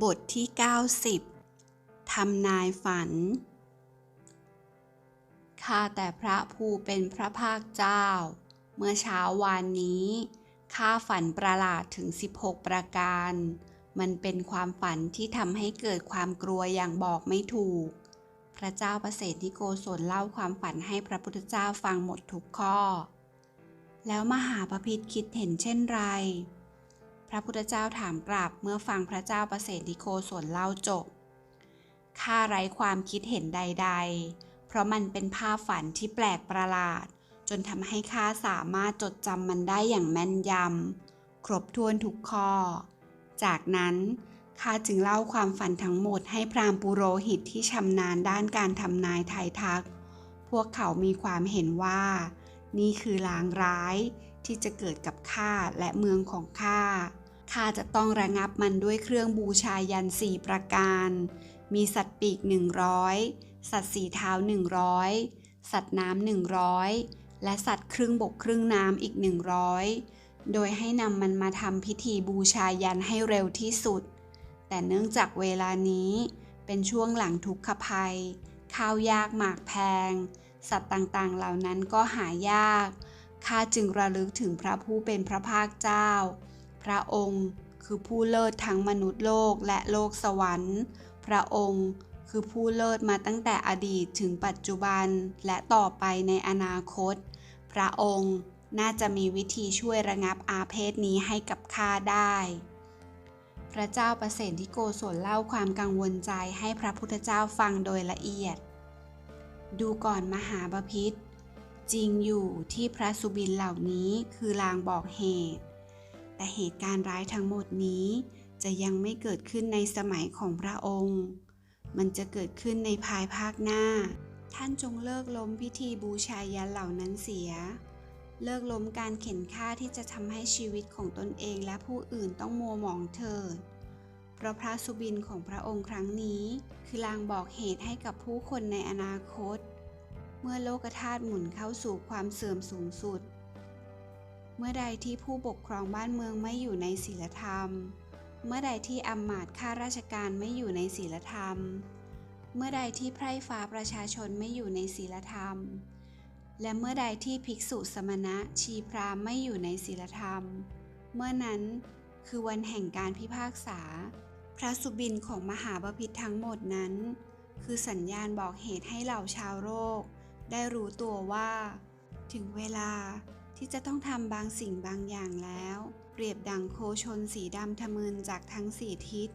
บทที่ 90 ทำนายฝัน ข้าแต่พระผู้เป็นพระภาคเจ้า เมื่อเช้าวานนี้ ข้าฝันประหลาดถึง 16 ประการ มันเป็นความฝันที่ทำให้เกิดความกลัวอย่างบอกไม่ถูก พระเจ้าประเสริฐนิโกศลเล่าความฝันให้พระพุทธเจ้าฟังหมดทุกข้อ แล้วมหาปพิธคิดเห็นเช่นไร ระพุทธเจ้าถามกลับเมื่อฟังพระเจ้าประเสริฐนิโกศลเล่าจบข้าไร้ความคิดเห็นใด ๆ เพราะมันเป็นภาพฝันที่แปลกประหลาด จนทำให้ข้าสามารถจดจำมันได้อย่างแม่นยำครบถ้วนทุกข้อ จากนั้นข้าจึงเล่าความฝันทั้งหมดให้พราหมณ์ปุโรหิตที่ชำนาญด้านการทำนายทายทัก พวกเขามีความเห็นว่า นี่คือลางร้ายที่จะเกิดกับข้าและเมืองของข้า ข้าจะต้องระงับมันด้วยเครื่องบูชายันสี่ประการ มีสัตว์ปีกหนึ่งร้อยสัตว์สีเท้าหนึ่งร้อยสัตว์น้ำหนึ่งร้อยและสัตว์ครึ่งบกครึ่งน้ำอีกหนึ่งร้อยโดยให้นำมันมาทำพิธีบูชายันให้เร็วที่สุด แต่เนื่องจากเวลานี้เป็นช่วงหลังทุกขภัย ข้าวยากหมากแพง สัตว์ต่างๆเหล่านั้นก็หายาก ข้าจึงระลึกถึงพระผู้เป็นพระภาคเจ้า พระองค์คือผู้เลิศทั้งมนุษย์โลกและโลกสวรรค์ พระองค์คือผู้เลิศมาตั้งแต่อดีตถึงปัจจุบันและต่อไปในอนาคต พระองค์น่าจะมีวิธีช่วยระงับอาเพศนี้ให้กับข้าได้ พระเจ้าประเสริฐที่โกศลเล่าความกังวลใจให้พระพุทธเจ้าฟังโดยละเอียด ดูก่อนมหาบพิษจริงอยู่ที่พระสุบินเหล่านี้คือลางบอกเหตุ แต่เหตุการณ์ร้ายทั้งหมดนี้ จะยังไม่เกิดขึ้นในสมัยของพระองค์ มันจะเกิดขึ้นในภายภาคหน้า ท่านจงเลิกล้มพิธีบูชายันเหล่านั้นเสีย เลิกล้มการเข็นฆ่าที่จะทำให้ชีวิตของตนเองและผู้อื่นต้องมัวหมองเถิดเพราะพระสุบินของพระองค์ครั้งนี้ คือลางบอกเหตุให้กับผู้คนในอนาคต เมื่อโลกธาตุหมุนเข้าสู่ความเสื่อมสูงสุด เมื่อใดที่ผู้ปกครองบ้านเมืองไม่อยู่ในศีลธรรม เมื่อใดที่อำมาตย์ข้าราชการไม่อยู่ในศีลธรรม เมื่อใดที่ไพร่ฟ้าประชาชนไม่อยู่ในศีลธรรม และเมื่อใดที่ภิกษุสมณะชีพรามไม่อยู่ในศีลธรรม เมื่อนั้นคือวันแห่งการพิพากษา พระสุบินของมหาบพิตรทั้งหมดนั้น คือสัญญาณบอกเหตุให้เหล่าชาวโลกได้รู้ตัวว่า ถึงเวลา ที่จะต้องทำบางสิ่งบางอย่างแล้ว เปรียบดังโคชนสีดำทะมึนจากทั้งสี่ทิศ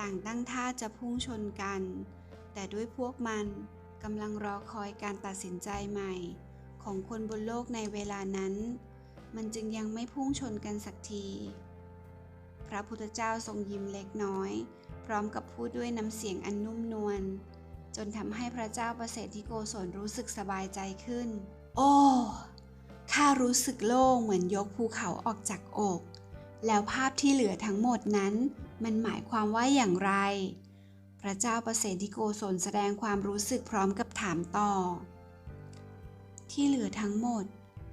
ต่างตั้งท่าจะพุ่งชนกัน แต่ด้วยพวกมันกำลังรอคอยการตัดสินใจใหม่ ของคนบนโลกในเวลานั้น มันจึงยังไม่พุ่งชนกันสักที พระพุทธเจ้าทรงยิ้มเล็กน้อย พร้อมกับพูดด้วยน้ำเสียงอันนุ่มนวลจนทำให้พระเจ้าประเสริฐที่โกศลรู้สึกสบายใจขึ้น โอ้ ข้ารู้สึกโล่งเหมือนยกภูเขาออกจากอก แล้วภาพที่เหลือทั้งหมดนั้น มันหมายความว่าอย่างไร พระเจ้าประเสริฐที่โกศลแสดงความรู้สึกพร้อมกับถามต่อ ที่เหลือทั้งหมด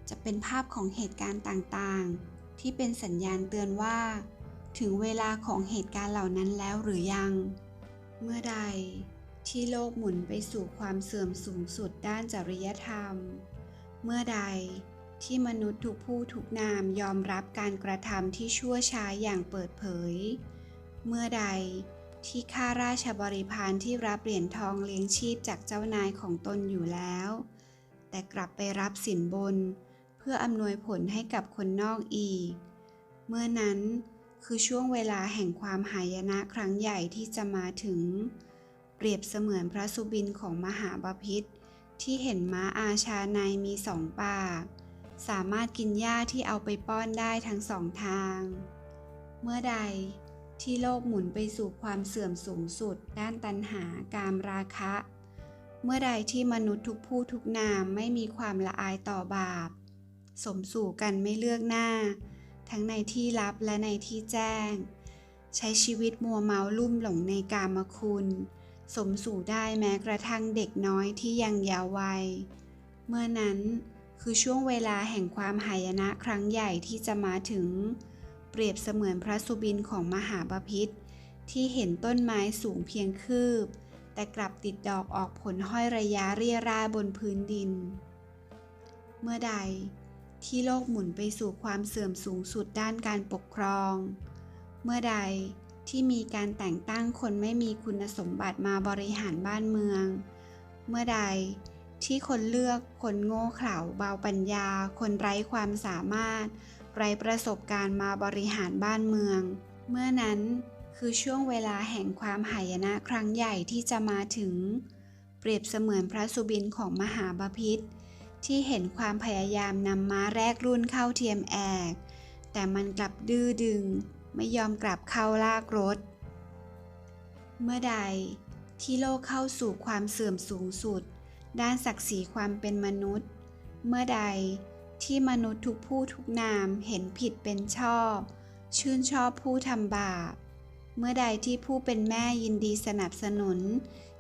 จะเป็นภาพของเหตุการณ์ต่างๆ ที่เป็นสัญญาณเตือนว่า ถึงเวลาของเหตุการณ์เหล่านั้นแล้วหรือยัง เมื่อใดที่โลกหมุนไปสู่ความเสื่อมสูงสุดด้านจริยธรรม เมื่อใด ที่มนุษย์ทุกผู้ทุกนามยอมรับการกระทำที่ชั่วช้าอย่างเปิดเผย เมื่อใดที่ข้าราชบริพารที่รับเหรียญทองเลี้ยงชีพจากเจ้านายของตนอยู่แล้ว แต่กลับไปรับสินบน เพื่ออำนวยผลให้กับคนนอกอีก เมื่อนั้นคือช่วงเวลาแห่งความหายนะครั้งใหญ่ที่จะมาถึง เปรียบเสมือนพระสุบินของมหาบพิษที่เห็นม้าอาชาในมีสองปาก สามารถกินหญ้าที่เอาไปป้อนได้ทั้งสองทาง เมื่อใดที่โลกหมุนไปสู่ความเสื่อมสูงสุด ด้านตัณหากามราคะ เมื่อใดที่มนุษย์ทุกผู้ทุกนามไม่มีความละอายต่อบาป สมสู่กันไม่เลือกหน้า ทั้งในที่ลับและในที่แจ้ง ใช้ชีวิตมัวเมาลุ่มหลงในกามคุณ สมสู่ได้แม้กระทั่งเด็กน้อยที่ยังเยาว์วัย เมื่อนั้น คือช่วงเวลาแห่งความหายนะครั้งใหญ่ที่จะมาถึง เปรียบเสมือนพระสุบินของมหาบพิษที่เห็นต้นไม้สูงเพียงคืบ แต่กลับติดดอกออกผลห้อยระยะเรียราบนพื้นดิน เมื่อใดที่โลกหมุนไปสู่ความเสื่อมสูงสุดด้านการปกครอง เมื่อใดที่มีการแต่งตั้งคนไม่มีคุณสมบัติมาบริหารบ้านเมือง เมื่อใด ที่คนเลือกคนโง่เขลาเบาปัญญา คนไร้ความสามารถ ไร้ประสบการณ์มาบริหารบ้านเมือง เมื่อนั้นคือช่วงเวลาแห่งความหายนะครั้งใหญ่ที่จะมาถึง เปรียบเสมือนพระสุบินของมหาบาพิษที่เห็นความพยายามนำม้าแรกรุ่นเข้าเทียมแอก แต่มันกลับดื้อดึง ไม่ยอมกลับเข้าลากรถ เมื่อใดที่โลกเข้าสู่ความเสื่อมสูงสุด ด้านศักดิ์ศรีความเป็นมนุษย์ เมื่อใดที่มนุษย์ทุกผู้ทุกนามเห็นผิดเป็นชอบ ชื่นชอบผู้ทำบาป เมื่อใดที่ผู้เป็นแม่ยินดีสนับสนุน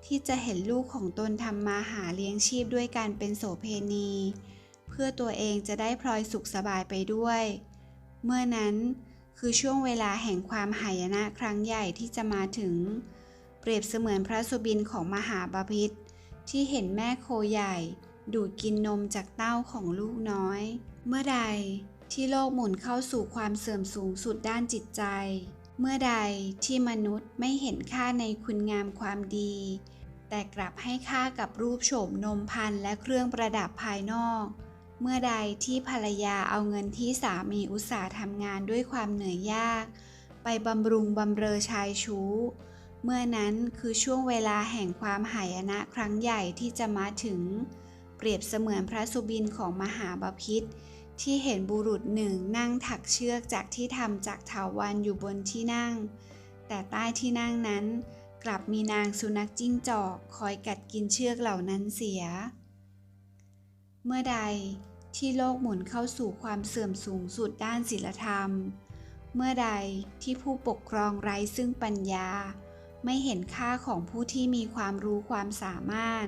ที่จะเห็นลูกของตนทำมาหาเลี้ยงชีพด้วยการเป็นโสเพณี เพื่อตัวเองจะได้พลอยสุขสบายไปด้วย เมื่อนั้นคือช่วงเวลาแห่งความหายนะครั้งใหญ่ที่จะมาถึง เปรียบเสมือนพระสุบินของมหาบาพิษ ที่เห็นแม่โคใหญ่ ดูดกินนมจากเต้าของลูกน้อย เมื่อใดที่โลกหมุนเข้าสู่ความเสื่อมสูงสุดด้านจิตใจ เมื่อใดที่มนุษย์ไม่เห็นค่าในคุณงามความดี แต่กลับให้ค่ากับรูปโฉมนมพันและเครื่องประดับภายนอก เมื่อใดที่ภรรยาเอาเงินที่สามีอุตสาห์ทำงานด้วยความเหนื่อยยาก ไปบำรุงบำเรอชายชู้ เมื่อนั้นคือช่วงเวลาแห่งความหายนะครั้งใหญ่ที่จะมาถึง เปรียบเสมือนพระสุบินของมหาบาพิษที่เห็นบุรุษหนึ่งนั่งถักเชือกจากที่ทำจากเถาวันอยู่บนที่นั่ง แต่ใต้ที่นั่งนั้น กลับมีนางสุนัขจิ้งจอกคอยกัดกินเชือกเหล่านั้นเสีย เมื่อใดที่โลกหมุนเข้าสู่ความเสื่อมสูงสุดด้านศีลธรรม เมื่อใดที่ผู้ปกครองไร้ซึ่งปัญญา ไม่เห็นค่าของผู้ที่มีความรู้ความสามารถ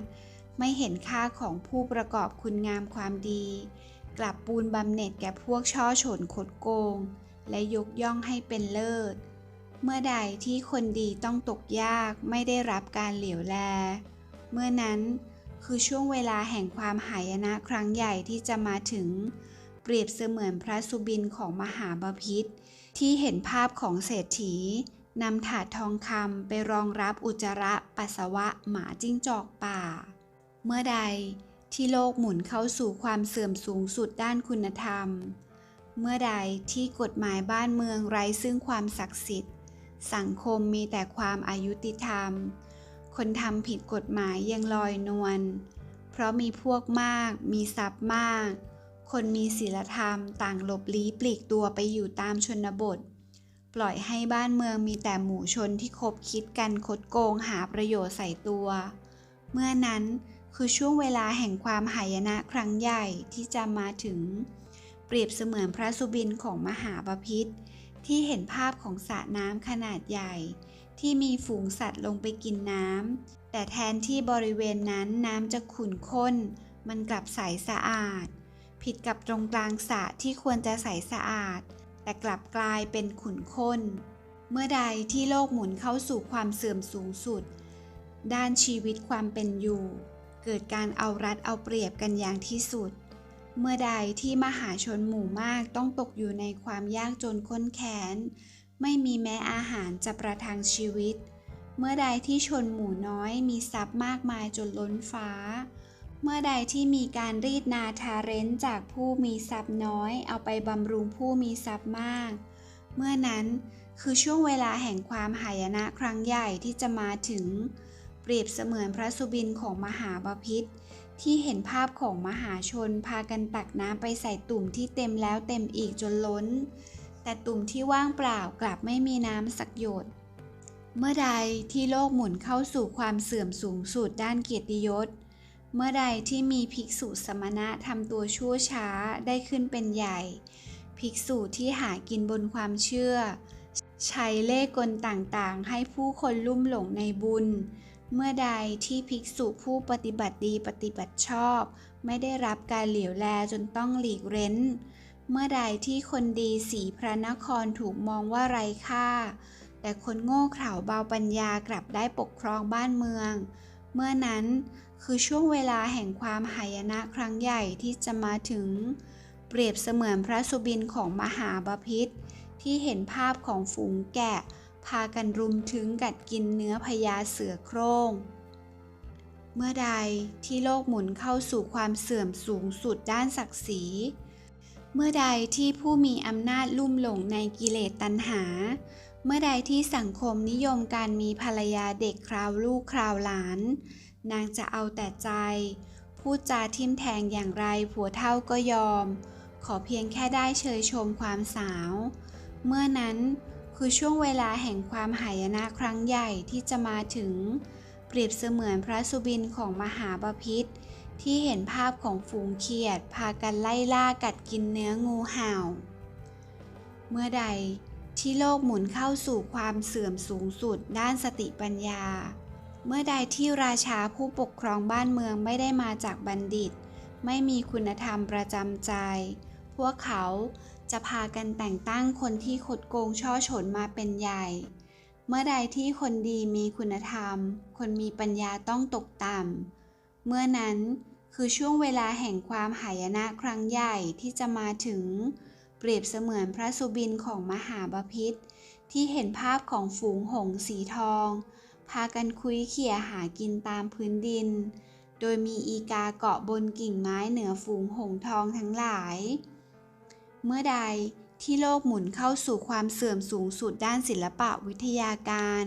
ไม่เห็นค่าของผู้ประกอบคุณงามความดี กลับปูนบำเหน็จแก่พวกช่อฉนคดโกง และยกย่องให้เป็นเลิศ เมื่อใดที่คนดีต้องตกยากไม่ได้รับการเหลียวแล เมื่อนั้นคือช่วงเวลาแห่งความหายนะครั้งใหญ่ที่จะมาถึง เปรียบเสมือนพระสุบินของมหาบาพิษที่เห็นภาพของเศรษฐี นำถาดทองคำไปรองรับอุจจาระปัสสาวะหมาจิ้งจอกป่า เมื่อใดที่โลกหมุนเข้าสู่ความเสื่อมสูงสุดด้านคุณธรรม เมื่อใดที่กฎหมายบ้านเมืองไร้ซึ่งความศักดิ์สิทธิ์ สังคมมีแต่ความอายุติธรรม คนทำผิดกฎหมายยังลอยนวล เพราะมีพวกมาก มีทรัพย์มาก คนมีศีลธรรมต่างหลบลี้ปลีกตัวไปอยู่ตามชนบท ปล่อยให้บ้านเมืองมีแต่หมู่ชนที่คบคิดกันคดโกงหาประโยชน์ใส่ตัว เมื่อนั้นคือช่วงเวลาแห่งความหายนะครั้งใหญ่ที่จะมาถึง เปรียบเสมือนพระสุบินของมหาบาพิษที่เห็นภาพของสระน้ำขนาดใหญ่ ที่มีฝูงสัตว์ลงไปกินน้ำแต่แทนที่บริเวณนั้นน้ำจะขุ่นข้น มันกลับใสสะอาด ผิดกับตรงกลางสระที่ควรจะใสสะอาด แต่กลับกลายเป็นขุ่นข้น เมื่อใดที่โลกหมุนเข้าสู่ความเสื่อมสูงสุด ด้านชีวิตความเป็นอยู่ เกิดการเอารัดเอาเปรียบกันอย่างที่สุด เมื่อใดที่มหาชนหมู่มากต้องตกอยู่ในความยากจนข้นแค้น ไม่มีแม้อาหารจะประทังชีวิต เมื่อใดที่ชนหมู่น้อยมีทรัพย์มากมายจนล้นฟ้า เมื่อใดที่มีการรีดนาทาเรนจากผู้มีทรัพย์น้อย เอาไปบำรุงผู้มีทรัพย์มาก เมื่อนั้นคือช่วงเวลาแห่งความหายนะครั้งใหญ่ที่จะมาถึง เปรียบเสมือนพระสุบินของมหาบาพิษที่เห็นภาพของมหาชนพากันตักน้ำไปใส่ตุ่มที่เต็มแล้วเต็มอีกจนล้น แต่ตุ่มที่ว่างเปล่ากลับไม่มีน้ำสักหยด เมื่อใดที่โลกหมุนเข้าสู่ความเสื่อมสูงสุดด้านเกียรติยศ เมื่อใดที่มีภิกษุสมณะทำตัวชั่วช้าได้ขึ้นเป็นใหญ่ ภิกษุที่หากินบนความเชื่อ ใช้เล่ห์กลต่างๆ ให้ผู้คนลุ่มหลงในบุญ เมื่อใดที่ภิกษุผู้ปฏิบัติดีปฏิบัติชอบ ไม่ได้รับการเหลียวแลจนต้องหลีกเร้น เมื่อใดที่คนดีสีพระนครถูกมองว่าไร้ค่า แต่คนโง่เขลาเบาปัญญากลับได้ปกครองบ้านเมือง เมื่อนั้น คือช่วงเวลาแห่งความหายนะครั้งใหญ่ที่จะมาถึง เปรียบเสมือนพระสุบินของมหาบาพิษที่เห็นภาพของฝูงแกะ พากันรุมถึงกัดกินเนื้อพญาเสือโคร่ง เมื่อใดที่โลกหมุนเข้าสู่ความเสื่อมสูงสุดด้านศักดิ์ศรีเมื่อใดที่ผู้มีอำนาจลุ่มหลงในกิเลสตัณหา เมื่อใดที่สังคมนิยมการมีภรรยาเด็กคราวลูกคราวหลาน นางจะเอาแต่ใจ พูดจาทิมแทงอย่างไรผัวเท่าก็ยอม ขอเพียงแค่ได้เชยชมความสาว เมื่อนั้นคือช่วงเวลาแห่งความหายนะครั้งใหญ่ที่จะมาถึง เปรียบเสมือนพระสุบินของมหาบาพิษที่เห็นภาพของฝูงเขียด พากันไล่ล่ากัดกินเนื้องูเห่า เมื่อใดที่โลกหมุนเข้าสู่ความเสื่อมสูงสุดด้านสติปัญญา เมื่อใดที่ราชาผู้ปกครองบ้านเมืองไม่ได้มาจากบัณฑิต ไม่มีคุณธรรมประจำใจ พวกเขาจะพากันแต่งตั้งคนที่คดโกงช่อฉนมาเป็นใหญ่ เมื่อใดที่คนดีมีคุณธรรม คนมีปัญญาต้องตกต่ำ เมื่อนั้นคือช่วงเวลาแห่งความหายนะครั้งใหญ่ที่จะมาถึง เปรียบเสมือนพระสุบินของมหาบาพิษที่เห็นภาพของฝูงหงส์สีทอง พากันคุยเขี่ยหากินตามพื้นดิน โดยมีอีกาเกาะบนกิ่งไม้เหนือฝูงหงส์ทองทั้งหลาย เมื่อใดที่โลกหมุนเข้าสู่ความเสื่อมสูงสุดด้านศิลปะวิทยาการ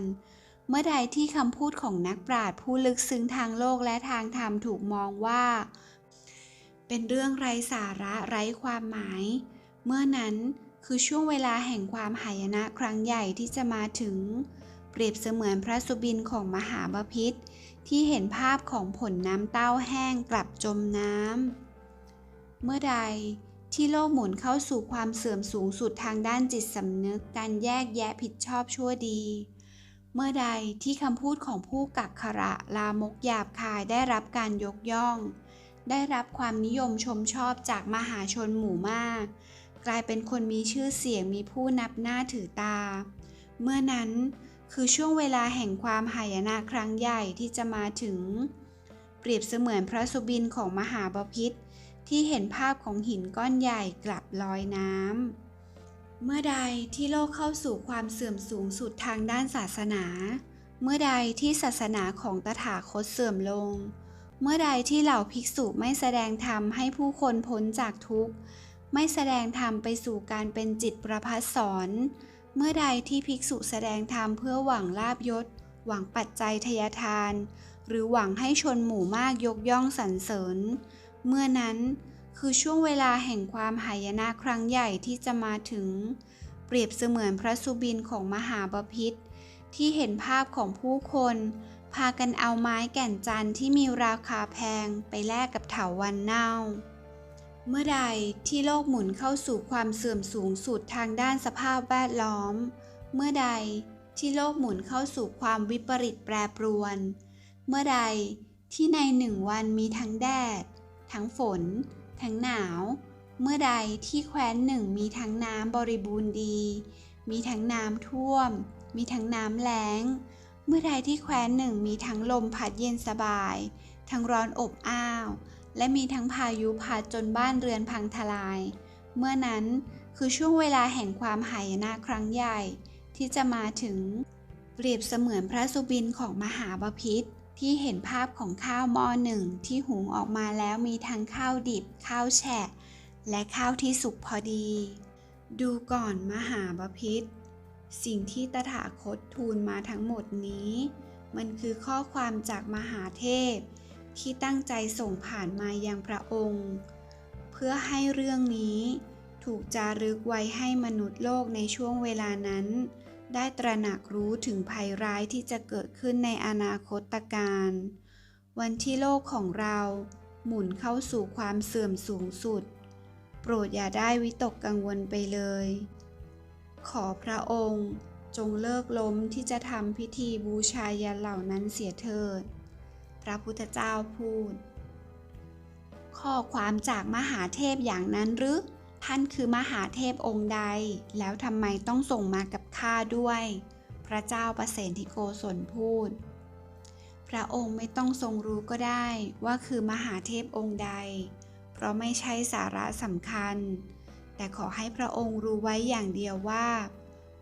เมื่อใดที่คำพูดของนักปราชญ์ผู้ลึกซึ้งทางโลกและทางธรรมถูกมองว่า เป็นเรื่องไร้สาระไร้ความหมาย เมื่อนั้นคือช่วงเวลาแห่งความหายนะครั้งใหญ่ที่จะมาถึง เปรียบเสมือนพระสุบินของมหาบาพิษที่เห็นภาพของผลน้ำเต้าแห้งกลับจมน้ำ เมื่อใดที่โลกหมุนเข้าสู่ความเสื่อมสูงสุดทางด้านจิตสำนึกการแยกแยะผิดชอบชั่วดี เมื่อใดที่คำพูดของผู้กักขระลามกหยาบคายได้รับการยกย่อง ได้รับความนิยมชมชอบจากมหาชนหมู่มาก กลายเป็นคนมีชื่อเสียงมีผู้นับหน้าถือตา เมื่อนั้น คือช่วงเวลาแห่งความหายนะครั้งใหญ่ที่จะมาถึง เปรียบเสมือนพระสุบินของมหาบาพิษที่เห็นภาพของหินก้อนใหญ่กลับลอยน้ำ เมื่อใดที่โลกเข้าสู่ความเสื่อมสูงสุดทางด้านศาสนา เมื่อใดที่ศาสนาของตถาคตเสื่อมลง เมื่อใดที่เหล่าภิกษุไม่แสดงธรรมให้ผู้คนพ้นจากทุกข์ ไม่แสดงธรรมไปสู่การเป็นจิตประพัสสอน เมื่อใดที่ภิกษุแสดงธรรมเพื่อหวังลาบยศ หวังปัจจัยทยทาน หรือหวังให้ชนหมู่มากยกย่องสรรเสริญ เมื่อนั้นคือช่วงเวลาแห่งความหายนะครั้งใหญ่ที่จะมาถึง เปรียบเสมือนพระสุบินของมหาบพิษที่เห็นภาพของผู้คน พากันเอาไม้แก่นจันทร์ที่มีราคาแพงไปแลกกับเถาวันเน่า เมื่อใดที่โลกหมุนเข้าสู่ความเสื่อมสูงสุดทางด้านสภาพแวดล้อม เมื่อใดที่โลกหมุนเข้าสู่ความวิปริตแปรปรวน เมื่อใดที่ในหนึ่งวันมีทั้งแดด ทั้งฝน ทั้งหนาว เมื่อใดที่แคว้นหนึ่งมีทั้งน้ำบริบูรณ์ดี มีทั้งน้ำท่วม มีทั้งน้ำแล้ง เมื่อใดที่แคว้นหนึ่งมีทั้งลมพัดเย็นสบาย ทั้งร้อนอบอ้าว และมีทั้งพายุพัดจนบ้านเรือนพังทลาย เมื่อนั้นคือช่วงเวลาแห่งความหายนะครั้งใหญ่ ที่จะมาถึง เปรียบเสมือนพระสุบินของมหาบาพิษที่เห็นภาพของข้าวหม้อหนึ่งที่หุงออกมาแล้วมีทั้งข้าวดิบ ข้าวแฉะ และข้าวที่สุกพอดี ดูก่อนมหาบาพิษสิ่งที่ตถาคตทูลมาทั้งหมดนี้ มันคือข้อความจากมหาเทพ ที่ตั้งใจส่งผ่านมายังพระองค์ เพื่อให้เรื่องนี้ถูกจารึกไว้ให้มนุษย์โลกในช่วงเวลานั้น ได้ตระหนักรู้ถึงภัยร้ายที่จะเกิดขึ้นในอนาคตการ วันที่โลกของเราหมุนเข้าสู่ความเสื่อมสูงสุด โปรดอย่าได้วิตกกังวลไปเลย ขอพระองค์จงเลิกล้มที่จะทำพิธีบูชายันเหล่านั้นเสียเถิด พระพุทธเจ้าพูด ข้อความจากมหาเทพอย่างนั้นหรือท่านคือมหาเทพองค์ใด แล้วทำไมต้องส่งมากับข้าด้วย พระเจ้าประเสนทิโกศลพูด พระองค์ไม่ต้องทรงรู้ก็ได้ว่าคือมหาเทพองค์ใด เพราะไม่ใช่สาระสำคัญ แต่ขอให้พระองค์รู้ไว้อย่างเดียวว่า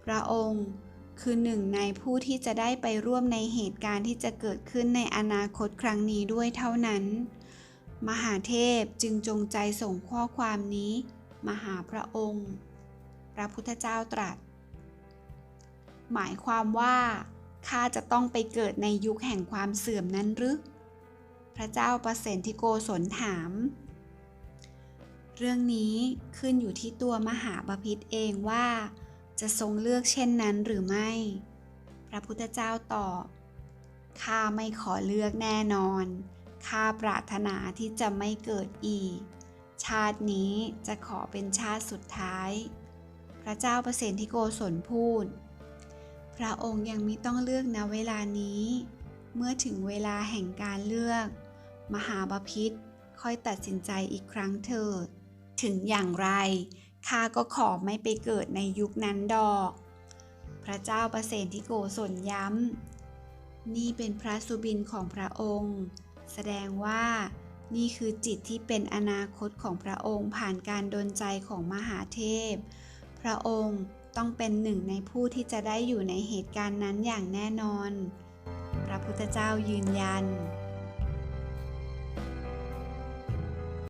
พระองค์ คือหนึ่งในผู้ที่จะได้ไปร่วมในเหตุการณ์ที่จะเกิดขึ้นในอนาคตครั้งนี้ด้วยเท่านั้น มหาเทพจึงจงใจส่งข้อความนี้มาหาพระองค์ พระพุทธเจ้าตรัส หมายความว่าข้าจะต้องไปเกิดในยุคแห่งความเสื่อมนั้นหรือพระเจ้าประเสนทิโกศลถาม เรื่องนี้ขึ้นอยู่ที่ตัวมหาบพิตรเองว่า จะทรงเลือกเช่นนั้นหรือไม่ พระพุทธเจ้าตอบ ข้าไม่ขอเลือกแน่นอน ข้าปรารถนาที่จะไม่เกิดอีก ชาตินี้จะขอเป็นชาติสุดท้าย พระเจ้าประเสนทิโกศลพูด พระองค์ยังมิต้องเลือกณเวลานี้ เมื่อถึงเวลาแห่งการเลือก มหาบพิตรค่อยตัดสินใจอีกครั้งเถิด ถึงอย่างไร ข้าก็ขอไม่ไปเกิดในยุคนั้นดอก พระเจ้าประเสนทิโกศลย้ำ นี่เป็นพระสุบินของพระองค์ แสดงว่านี่คือจิตที่เป็นอนาคตของพระองค์ผ่านการดลใจของมหาเทพ พระองค์ต้องเป็นหนึ่งในผู้ที่จะได้อยู่ในเหตุการณ์นั้นอย่างแน่นอน พระพุทธเจ้ายืนยัน